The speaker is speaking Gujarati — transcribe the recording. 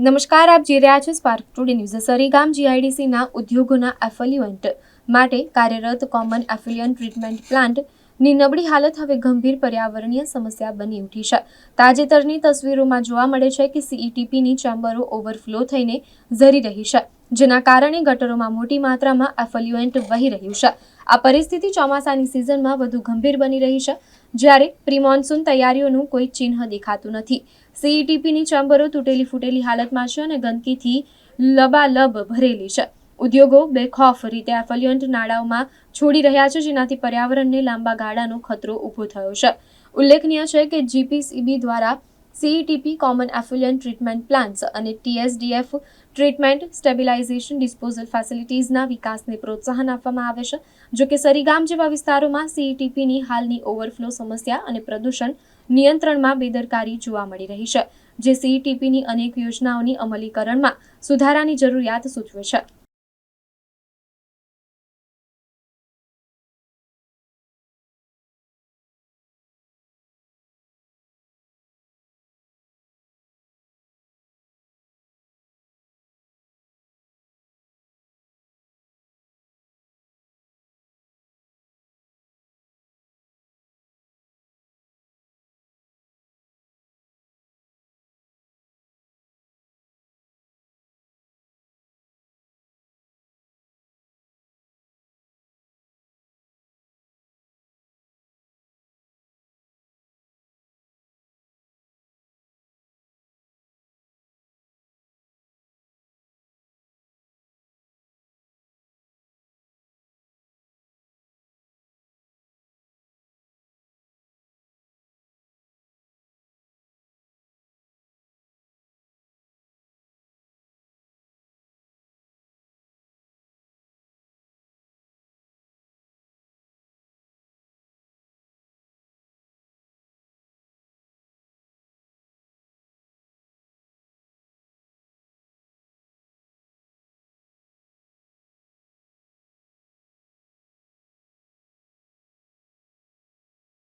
નમસ્કાર, આપ જોઈ રહ્યા છો સ્પાર્ક ટુડે ન્યૂઝ સરીગામ જીઆઈડીસીના ઉદ્યોગોના એફિલ્યુઅન્ટ માટે કાર્યરત કોમન એફિલિયન્ટ ટ્રીટમેન્ટ પ્લાન્ટની નબળી હાલત હવે ગંભીર પર્યાવરણીય સમસ્યા બની ઉઠી છે. તાજેતરની તસવીરોમાં જોવા મળે છે કે સીઈટીપીની ચેમ્બરો ઓવરફ્લો થઈને ઝરી રહી છે, જેના કારણે ગટરોમાં મોટી માત્રામાં એફલ્યુએન્ટ વહી રહ્યું છે. આ પરિસ્થિતિ ચોમાસાની સિઝનમાં વધુ ગંભીર બની રહી છે, જ્યારે પ્રિમોન્સૂન તૈયારીઓનું કોઈ ચિહ્ન દેખાતું નથી. સીઈટીપીની ચેમ્બરો તૂટેલી ફૂટેલી હાલતમાં છે અને ગંદકીથી લબાલબ ભરેલી છે. ઉદ્યોગો બેખોફ રીતે એફલ્યુઅન્ટ નાળાઓમાં છોડી રહ્યા છે, જેનાથી પર્યાવરણને લાંબા ગાળાનો ખતરો ઊભો થયો છે. ઉલ્લેખનીય છે કે જીપીસીબી દ્વારા CETP common effluent treatment plants અને ટીએસડીએફ ટ્રીટમેન્ટ સ્ટેબિલાઇઝેશન ડિસ્પોઝલ ફેસિલિટીઝના વિકાસને પ્રોત્સાહન આપવામાં આવે છે. જો કે સરીગામ જેવા વિસ્તારોમાં સીઈટીપીની હાલની ઓવરફ્લો સમસ્યા અને પ્રદૂષણ નિયંત્રણમાં બેદરકારી જોવા મળી રહી છે, જે સીઈટીપીની અનેક યોજનાઓની અમલીકરણમાં સુધારાની જરૂરિયાત સૂચવે છે.